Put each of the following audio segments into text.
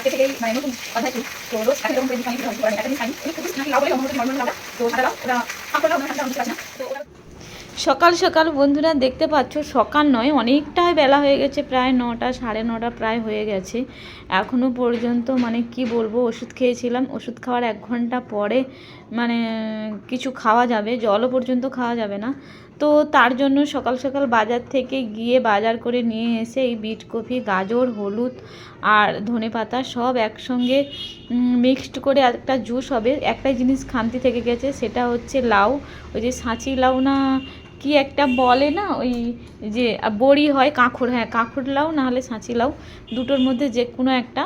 আজকে থেকেই মানে নতুন অধ্যায় শুরু। তো রোজ একটা করে দিন পানি একটা নর্মাল তো সাদা কাঁকড়া লাউ না তো ওটা সকাল সকাল বন্ধুরা দেখতে পাচ্ছ, সকাল নয়, অনেকটাই বেলা হয়ে গেছে, প্রায় নটা, সাড়ে নটা প্রায় হয়ে গেছে। এখনও পর্যন্ত মানে কি বলব, ওষুধ খেয়েছিলাম, ওষুধ খাওয়ার এক ঘণ্টা পরে মানে কিছু খাওয়া যাবে, জলও পর্যন্ত খাওয়া যাবে না। তো তার জন্য সকাল সকাল বাজার থেকে গিয়ে বাজার করে নিয়ে এসে এই বিট কফি, গাজর, হলুদ আর ধনে পাতা সব একসঙ্গে মিক্সড করে একটা জুস হবে। একটাই জিনিস খান্তি থেকে গেছে, সেটা হচ্ছে লাউ। ওই যে সাঁচি লাউ না কি একটা বলে না, ওই যে বড়ি হয় কাঁকড় হ্যাঁ কাঁকড় লাউ না হলে সাঁচি লাউ দুটোর মধ্যে যে কোনো একটা।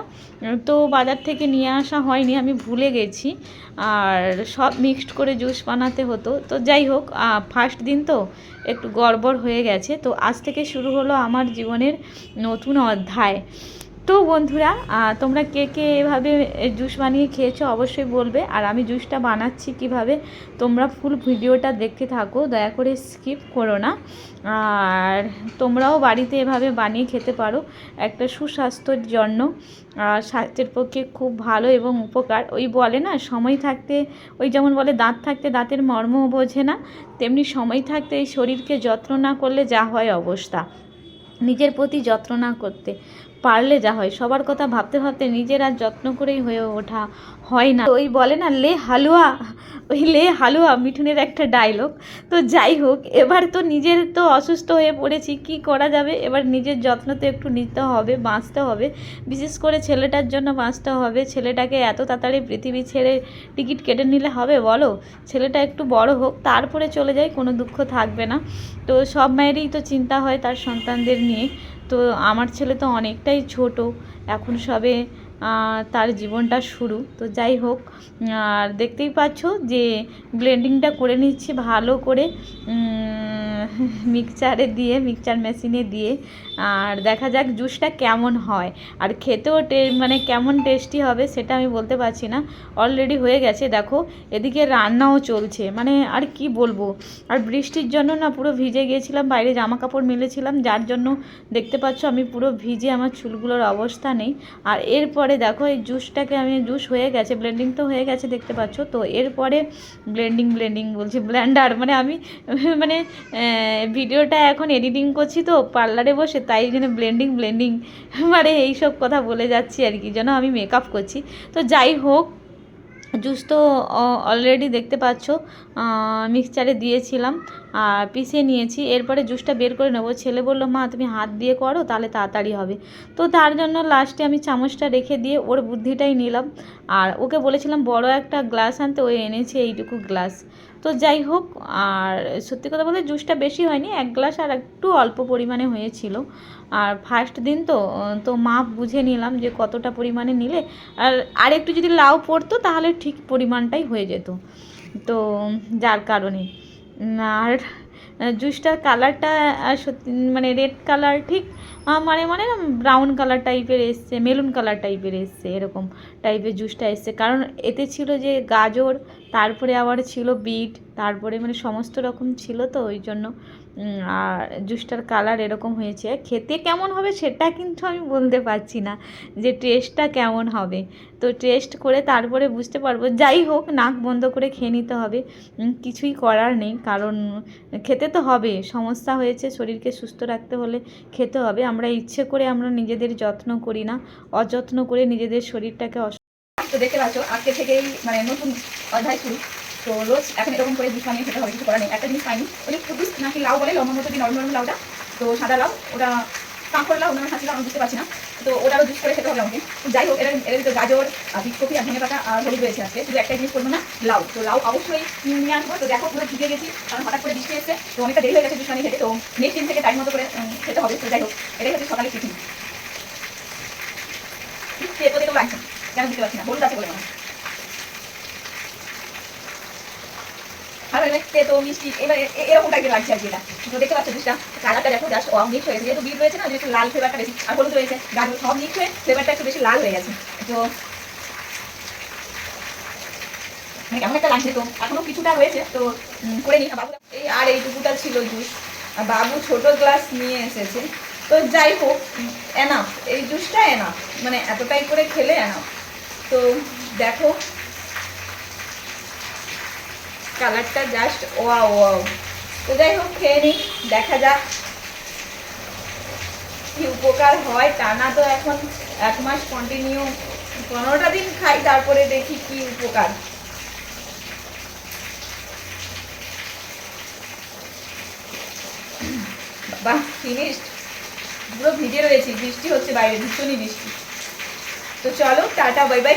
তো বাজার থেকে নিয়ে আসা হয়নি, আমি ভুলে গেছি। আর সব মিক্সড করে জুস বানাতে হতো। তো যাই হোক ফার্স্ট দিন তো একটু গড়বড় হয়ে গেছে। তো আজ থেকে শুরু হলো আমার জীবনের নতুন অধ্যায়। তো বন্ধুরা তোমরা কে কে এভাবে জুস বানিয়ে খেয়েছো অবশ্যই বলবে। আর আমি জুসটা বানাচ্ছি কীভাবে, তোমরা ফুল ভিডিওটা দেখতে থাকো, দয়া করে স্কিপ করো না। আর তোমরাও বাড়িতে এভাবে বানিয়ে খেতে পারো, একটা সুস্বাস্থ্যের জন্য। স্বাস্থ্যের পক্ষে খুব ভালো এবং উপকার। ওই বলে না, সময় থাকতে, ওই যেমন বলে, দাঁত থাকতে দাঁতের মর্ম বোঝে না, তেমনি সময় থাকতে এই শরীরকে যত্ন না করলে যা হয় অবস্থা। নিজের প্রতি যত্ন না করতে পারলে যা হয়। সবার কথা ভাবতে ভাবতে নিজের আর যত্ন করেই হয়ে ওঠা হয় না। ওই বলে না, লে হালুয়া ওই লে হালুয়া মিঠুনের একটা ডায়লগ তো যাই হোক, এবার তো নিজের তো অসুস্থ হয়ে পড়েছি, কি করা যাবে? এবার নিজের যত্ন তো একটু নিতে হবে, বাঁচতে হবে। বিশেষ করে ছেলেটার জন্য বাঁচতে হবে। ছেলেটাকে এত তাড়াতাড়ি পৃথিবী ছেড়ে টিকিট কেটে নিলে হবে বলো? ছেলেটা একটু বড় হোক, তারপরে চলে যায়, কোনো দুঃখ থাকবে না। তো সব মায়েরই তো চিন্তা হয় তার সন্তানদের নিয়ে। তো আমার ছেলে তো অনেকটাই ছোট, এখন সবে তার জীবনটা শুরু। তো যাই হোক আর দেখতেই পাচ্ছ যে ব্লেন্ডিংটা করে নিচ্ছি ভালো করে। মিক্সচারে দিয়ে মিক্সচার মেশিনে দিয়ে, আর দেখা যাক জুসটা কেমন হয়। আর খেতেও মানে কেমন টেস্টি হবে সেটা আমি বলতে পারছি না। অলরেডি হয়ে গেছে, দেখো। এদিকে রান্নাও চলছে। মানে আর কি বলব? আর বৃষ্টির জন্য না পুরো ভিজে গিয়েছিলাম, বাইরে জামা কাপড় মেলেছিলাম, যার জন্য দেখতে পাচ্ছ আমি পুরো ভিজে আমার চুলগুলোর অবস্থা নেই। আর এরপরে দেখো, এই জুসটাকে আমি, জুস হয়ে গেছে, ব্লেন্ডিং তো হয়ে গেছে দেখতে পাচ্ছ। তো এরপরে ব্লেন্ডিং ব্লেন্ডিং বলছি, ব্লেন্ডার। মানে আমি মানে ভিডিওটা এখন এডিটিং করছি তো পার্লারে বসে, তাই জন্য ব্লেন্ডিং ব্লেন্ডিং মানে এইসব কথা বলে যাচ্ছি আর কি, যেন আমি মেকআপ করছি। তো যাই হোক জুস তো অলরেডি দেখতে পাচ্ছ মিক্সচারে দিয়েছিলাম, আর পিষে নিয়েছি। এরপরে জুসটা বের করে নেব। ছেলে বলল, মা, তুমি হাত দিয়ে করো, তাহলে তাড়াতাড়ি হবে। তো তার জন্য লাস্টে আমি চামচটা রেখে দিয়ে ওর বুদ্ধিটাই নিলাম। আর ওকে বলেছিলাম, বড় একটা গ্লাস আনতে। ও এনেছে এইটুকু গ্লাস তো যাই হোক, আর সত্যি কথা বলতে জুসটা বেশি হয়নি, এক গ্লাস আর একটু অল্প পরিমাণে হয়েছিল। আর ফার্স্ট দিন তো তো মাপ বুঝে নিলাম যে কতটা পরিমাণে নিলে। আর আর একটু যদি লাউ পড়তো, তাহলে ঠিক পরিমাণটাই হয়ে যেত। তো যার কারণে। আর জুসটার কালারটা সত্যি মানে রেড কালার ঠিক মানে মানে ব্রাউন কালার টাইপের এসছে মেলুন কালার টাইপের এসছে, এরকম টাইপের জুসটা এসছে। কারণ এতে ছিল যে গাজর, তারপরে আবার ছিল বিট, তারপরে মানে সমস্ত রকম ছিল তো, ওই জন্য আর জুসটার কালার এরকম হয়েছে। খেতে কেমন হবে সেটা কিন্তু আমি বলতে পারছি না যে টেস্টটা কেমন হবে। তো টেস্ট করে তারপরে বুঝতে পারব। যাই হোক, নাক বন্ধ করে খেয়ে নিতে হবে। কিছুই করার নেই। কারণ খেতে তো হবে। সমস্যা হয়েছে শরীরকে সুস্থ রাখতে হলে খেতে হবে। আমরা ইচ্ছে করে আমরা নিজেদের যত্ন করি না। অযত্ন করে নিজেদের শরীরটাকে অস- তো দেখতে পাচ্ছ, আজকে থেকেই মানে নতুন অধ্যায় শুরু। তো রোজ এখন এরকম করে জুস বানিয়ে খেতে হবে কিছু করার নেই। একটা জিনিস পাইনি ওই খুবই নাকি লাউ বলে লম্বা মতো নরম নরম লাউটা। তো সাদা লাউ, ওটা কাঁকড় লাউ ওনার লাউ, আমি বুঝতে পারছি না। তো ওটারও জুস করে খেতে হবে আমাকে। যাই হোক এর এর গাজর, আর বিটকপি আর ধনে পাতা, আর হলুদ রয়েছে আজকে। শুধু একটা জিনিস করব না, লাউ। তো লাউ অবশ্যই নিয়ে আসব তো দেখো, পুরো ভিজে গেছি, কারণ হঠাৎ করে বৃষ্টি এসেছে। তো অনেকটা দেরি হয়ে গেছে জুস খেতে। তো নেক্সট দিন থেকে টাইম মতো করে খেতে হবে। তো যাই হোক, এটাই হচ্ছে সকালে টিফিন। খেতে তো লাগছে কেন বুঝতে পারছি না। হলুদ আছে বলে। মনে হয় আর হয়েছে এখনও কিছুটা রয়েছে তো করে বাবু আর এইটুকুটা ছিল জুস বাবু ছোট গ্লাস নিয়ে এসেছে তো যাই হোক এনাফ এই জুসটা এনাফ মানে এতটাই করে খেলে এনাফ তো দেখো কালারটা জাস্ট ওয়া ওয়াও। তো যাই হোক, খেয়ে নিই, দেখা যাক কি উপকার হয়। টানা তো এখন এক মাস কন্টিনিউ পনেরোটা দিন খাই, তারপরে দেখি কি উপকার। বাহ ফিনিশড ভিজে রয়েছি, বৃষ্টি হচ্ছে বাইরে, ভীষণই বৃষ্টি। তো চলো, টাটা বাই বাই